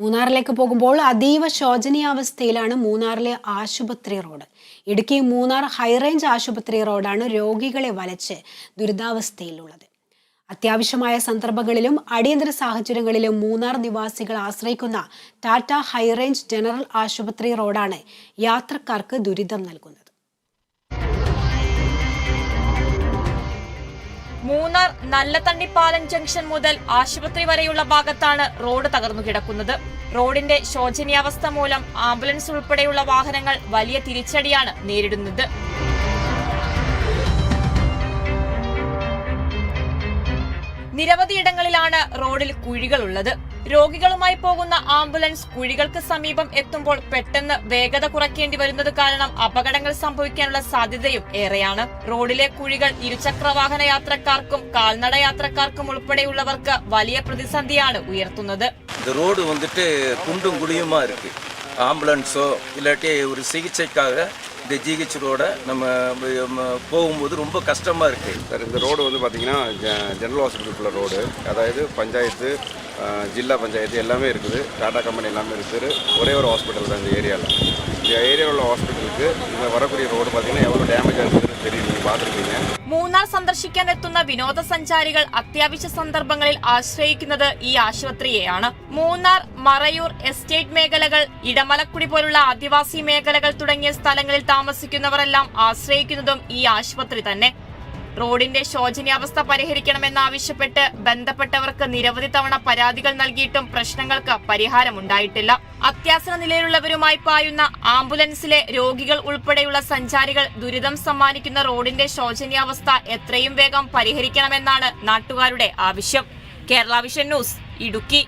മൂന്നാറിലേക്ക് പോകുമ്പോൾ അതീവ ശോചനീയാവസ്ഥയിലാണ് മൂന്നാറിലെ ആശുപത്രി റോഡ്. ഇടുക്കി മൂന്നാർ ഹൈറേഞ്ച് ആശുപത്രി റോഡാണ് രോഗികളെ വലച്ച് ദുരിതാവസ്ഥയിലുള്ളത്. അത്യാവശ്യമായ സന്ദർഭങ്ങളിലും അടിയന്തര സാഹചര്യങ്ങളിലും മൂന്നാർ നിവാസികൾ ആശ്രയിക്കുന്ന ടാറ്റ ഹൈറേഞ്ച് ജനറൽ ആശുപത്രി റോഡാണ് യാത്രക്കാർക്ക് ദുരിതം നൽകുന്നത്. മൂന്നാർ നല്ലതണ്ണിപ്പാലം ജംഗ്ഷൻ മുതൽ ആശുപത്രി വരെയുള്ള ഭാഗത്താണ് റോഡ് തകർന്നു കിടക്കുന്നത്. റോഡിന്റെ ശോചനീയാവസ്ഥ മൂലം ആംബുലൻസ് ഉൾപ്പെടെയുള്ള വാഹനങ്ങൾ വലിയ തിരിച്ചടിയാണ് നേരിടുന്നത്. നിരവധിയിടങ്ങളിലാണ് റോഡിൽ കുഴികളുള്ളത്. രോഗികളുമായി പോകുന്ന ആംബുലൻസ് കുഴികൾക്ക് സമീപം എത്തുമ്പോൾ പെട്ടെന്ന് വേഗത കുറയ്ക്കേണ്ടി വരുന്നത് കാരണം അപകടങ്ങൾ സംഭവിക്കാനുള്ള സാധ്യതയും ഏറെയാണ് റോഡിലെ കുഴികൾ ഇരുചക്ര വാഹന യാത്രക്കാർക്കും കാൽനട യാത്രക്കാർക്കും ഉൾപ്പെടെയുള്ളവർക്ക് വലിയ പ്രതിസന്ധിയാണ് ഉയർത്തുന്നത് இந்த ரோடு வந்துட்டு குண்டும் குழியுமா இருக்கு ஆம்புலன்ஸோ இல்லாட்டி ஒரு சிகிச்சைக்காக இந்த ஜிஹெச் ரோட நம்ம ம, போகும்போது ரொம்ப கஷ்டமாக இருக்குது சார் இந்த ரோடு வந்து பார்த்தீங்கன்னா ஜ- ஜெனரல் ஹாஸ்பிட்டலுக்குள்ள ரோடு அதாவது பஞ்சாயத்து அஹ், ஜில்லா பஞ்சாயத்து எல்லாமே இருக்குது டாடா கம்பெனி எல்லாமே இருக்குது ஒரே ஒரு ஹாஸ்பிட்டல் தான் இந்த ஏரியாவில் இந்த ஏரியாவில் உள்ள ஹாஸ்பிட்டலுக்கு இந்த வரக்கூடிய ரோடு பார்த்தீங்கன்னா எவ்வளோ டேமேஜ் ஆகுதுன்னு தெரியும் நீங்கள் பார்த்துருப்பீங்க മൂന്നാർ സന്ദർശിക്കാൻ എത്തുന്ന വിനോദസഞ്ചാരികൾ അത്യാവശ്യ സന്ദർഭങ്ങളിൽ ആശ്രയിക്കുന്നത് ഈ ആശുപത്രിയെയാണ് മൂന്നാർ മറയൂർ എസ്റ്റേറ്റ് മേഖലകൾ ഇടമലക്കുടി പോലുള്ള ആദിവാസി മേഖലകൾ തുടങ്ങിയ സ്ഥലങ്ങളിൽ താമസിക്കുന്നവരെല്ലാം ആശ്രയിക്കുന്നതും ഈ ആശുപത്രി തന്നെ. റോഡിന്റെ ശോചനീയാവസ്ഥ പരിഹരിക്കണമെന്നാവശ്യപ്പെട്ട് ബന്ധപ്പെട്ടവർക്ക് നിരവധി തവണ പരാതികൾ നൽകിയിട്ടും പ്രശ്നങ്ങൾക്ക് പരിഹാരമുണ്ടായിട്ടില്ല. അത്യാസന നിലയിലുള്ളവരുമായി പായുന്ന ആംബുലൻസിലെ രോഗികൾ ഉൾപ്പെടെയുള്ള സഞ്ചാരികൾ ദുരിതം സമ്മാനിക്കുന്ന റോഡിന്റെ ശോചനീയാവസ്ഥ എത്രയും വേഗം പരിഹരിക്കണമെന്നാണ് നാട്ടുകാരുടെ ആവശ്യം. Kerala Vision News Idukki.